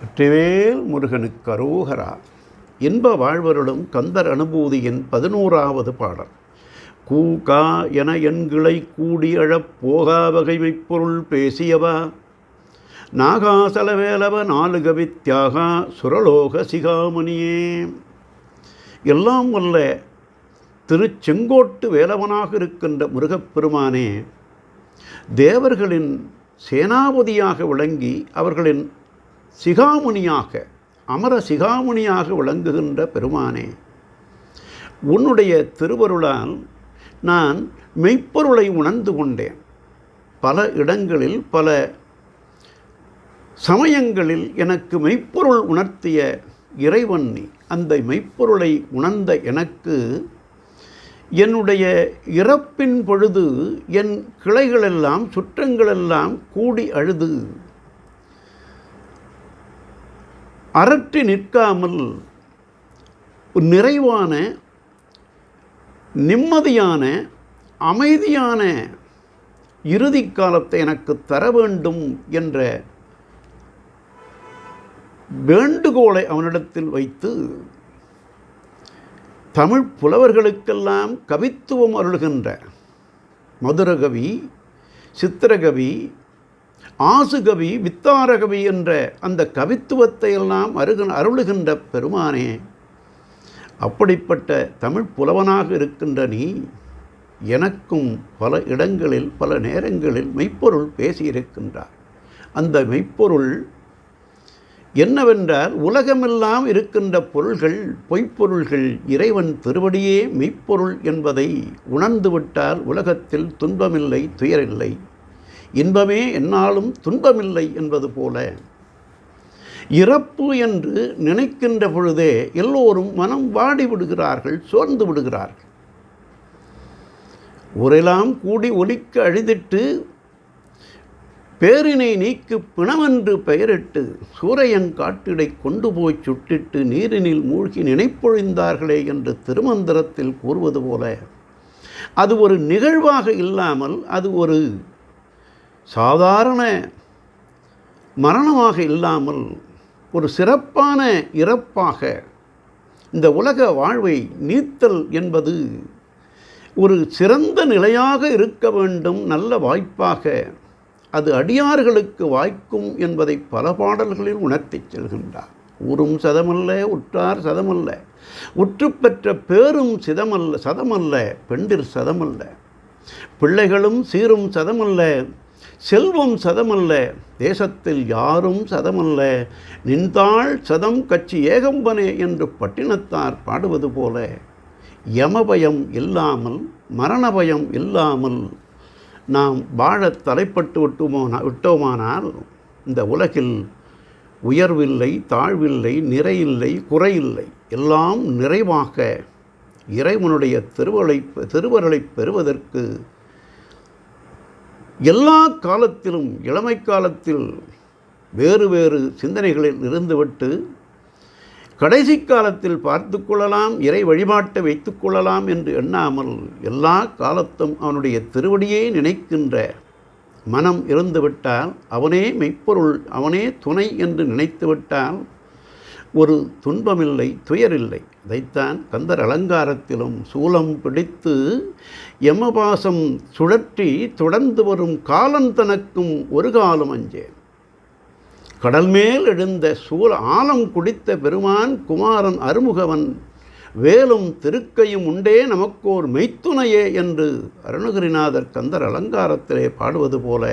வெற்றிவேல் முருகனுக்கு அரோகரா இன்ப வாழ்வருளும் கந்தர் அனுபூதியின் பதினோராவது பாடல். கூகா என எண்களை கூடி அழப் போகா வகைமைப்பொருள் பேசியவா. நாகாசலவேலவ நாலு கவித்யாகா சுரலோக சிகாமணியே. எல்லாம் வல்ல திருச்செங்கோட்டு வேலவனாக இருக்கின்ற முருகப்பெருமானே தேவர்களின் சேனாபதியாக விளங்கி அவர்களின் சிகாமுனியாக அமர சிகாமுனியாக விளங்குகின்ற பெருமானே உன்னுடைய திருவருளால் நான் மெய்ப்பொருளை உணர்ந்து கொண்டேன். பல இடங்களில் பல சமயங்களில் எனக்கு மெய்ப்பொருள் உணர்த்திய இறைவன் அந்த மெய்ப்பொருளை உணர்ந்த எனக்கு என்னுடைய இறப்பின் பொழுது என் கிளைகளெல்லாம் சுற்றங்களெல்லாம் கூடி அழுது. அரட்டி நிற்காமல் ஒரு நிறைவான நிம்மதியான அமைதியான இறுதி காலத்தை எனக்கு தர வேண்டும் என்ற வேண்டுகோளை அவனிடத்தில் வைத்து தமிழ் புலவர்களுக்கெல்லாம் கவித்துவம் அருள்கின்ற மதுரகவி சித்திரகவி ஆசுகவி வித்தாரகவி என்ற அந்த கவித்துவத்தை எல்லாம் அருளுகின்ற பெருமானே அப்படிப்பட்ட தமிழ் புலவனாக இருக்கின்ற நீ எனக்கும் பல இடங்களில் பல நேரங்களில் மெய்ப்பொருள் பேசியிருக்கின்றார் அந்த மெய்ப்பொருள் என்னவென்றால் உலகமெல்லாம் இருக்கின்ற பொருள்கள் பொய்ப்பொருள்கள் இறைவன் திருவடியே மெய்ப்பொருள் என்பதை உணர்ந்துவிட்டால் உலகத்தில் துன்பமில்லை துயரில்லை. இன்பமே என்னாலும் துன்பமில்லை என்பது போல. இறப்பு என்று நினைக்கின்ற பொழுதே எல்லோரும் மனம் வாடி விடுகிறார்கள் சோர்ந்து விடுகிறார்கள். ஊரெல்லாம் கூடி ஒலிக்க அழிதிட்டு பேரினை நீக்கு பிணமென்று பெயரிட்டு சூரையங்காட்டிடை கொண்டு போய் சுட்டிட்டு நீரினில் மூழ்கி நினைப்பொழிந்தார்களே என்று திருமந்திரத்தில் கூறுவது போல. அது ஒரு நிகழ்வாக இல்லாமல் அது ஒரு சாதாரண மரணமாக இல்லாமல் ஒரு சிறப்பான இறப்பாக இந்த உலக வாழ்வை நீத்தல் என்பது ஒரு சிறந்த நிலையாக இருக்க வேண்டும் நல்ல வாய்ப்பாக அது அடியார்களுக்கு வாய்க்கும் என்பதை பல பாடல்களில் உணர்த்திச் செல்கின்றார். ஊரும் சதமல்ல உற்றார் சதமல்ல உற்று பெற்ற பேரும் சிதமல்ல சதமல்ல பெண்டிர் சதமல்ல பிள்ளைகளும் சீரும் சதமல்ல செல்வம் சதமல்ல தேசத்தில் யாரும் சதமல்ல நின்றாள் சதம் கட்சி ஏகம்பனே என்று பட்டினத்தார் பாடுவது போல யமபயம் இல்லாமல் மரண பயம் இல்லாமல் நாம் வாழ தலைப்பட்டு விட்டுமோனா விட்டோமானால் இந்த உலகில் உயர்வில்லை தாழ்வில்லை நிறையில்லை குறையில்லை எல்லாம் நிறைவாக இறைவனுடைய திருவளை திருவருளை பெறுவதற்கு எல்லா காலத்திலும் இளமை காலத்தில் வேறு வேறு சிந்தனைகளில் இருந்துவிட்டு கடைசி காலத்தில் பார்த்து கொள்ளலாம் இறை வழிபாட்டை வைத்து கொள்ளலாம் என்று எண்ணாமல் எல்லா காலத்தும் அவனுடைய திருவடியே நினைக்கின்ற மனம் இருந்துவிட்டால் அவனே மெய்ப்பொருள் அவனே துணை என்று நினைத்துவிட்டால் ஒரு துன்பமில்லை துயரில்லை. இதைத்தான் கந்தர் அலங்காரத்திலும் சூலம் பிடித்து யமபாசம் சுழற்றி தொடர்ந்து வரும் காலம் தனக்கும் ஒரு காலம் அஞ்சேன் கடல் மேல் எழுந்த சூழ ஆலம் குடித்த பெருமான் குமாரன் அருமுகவன் வேலும் திருக்கையும் உண்டே நமக்கோர் மெய்த்துணையே என்று அருணகிரிநாதர் கந்தர் அலங்காரத்திலே பாடுவது போல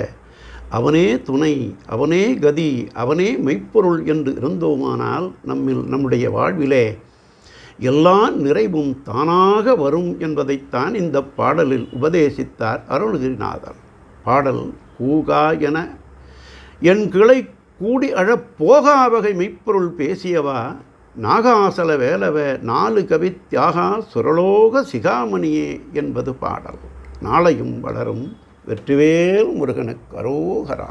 அவனே துணை அவனே கதி அவனே மெய்ப்பொருள் என்று இருந்தோமானால் நம்மில் நம்முடைய வாழ்விலே எல்லா நிறைவும் தானாக வரும் என்பதைத்தான் இந்த பாடலில் உபதேசித்தார் அருணகிரிநாதர் பாடல் கூகா என என் கிளை கூடி அழப் போகா வகை மெய்ப்பொருள் பேசியவா? நாகாசல வேலவ நாலு கவி தியாகா சுரலோக சிகாமணியே என்பது பாடல். நாளையும் வளரும் வெற்றிவேல் முருகனுக்கு அரோகரா.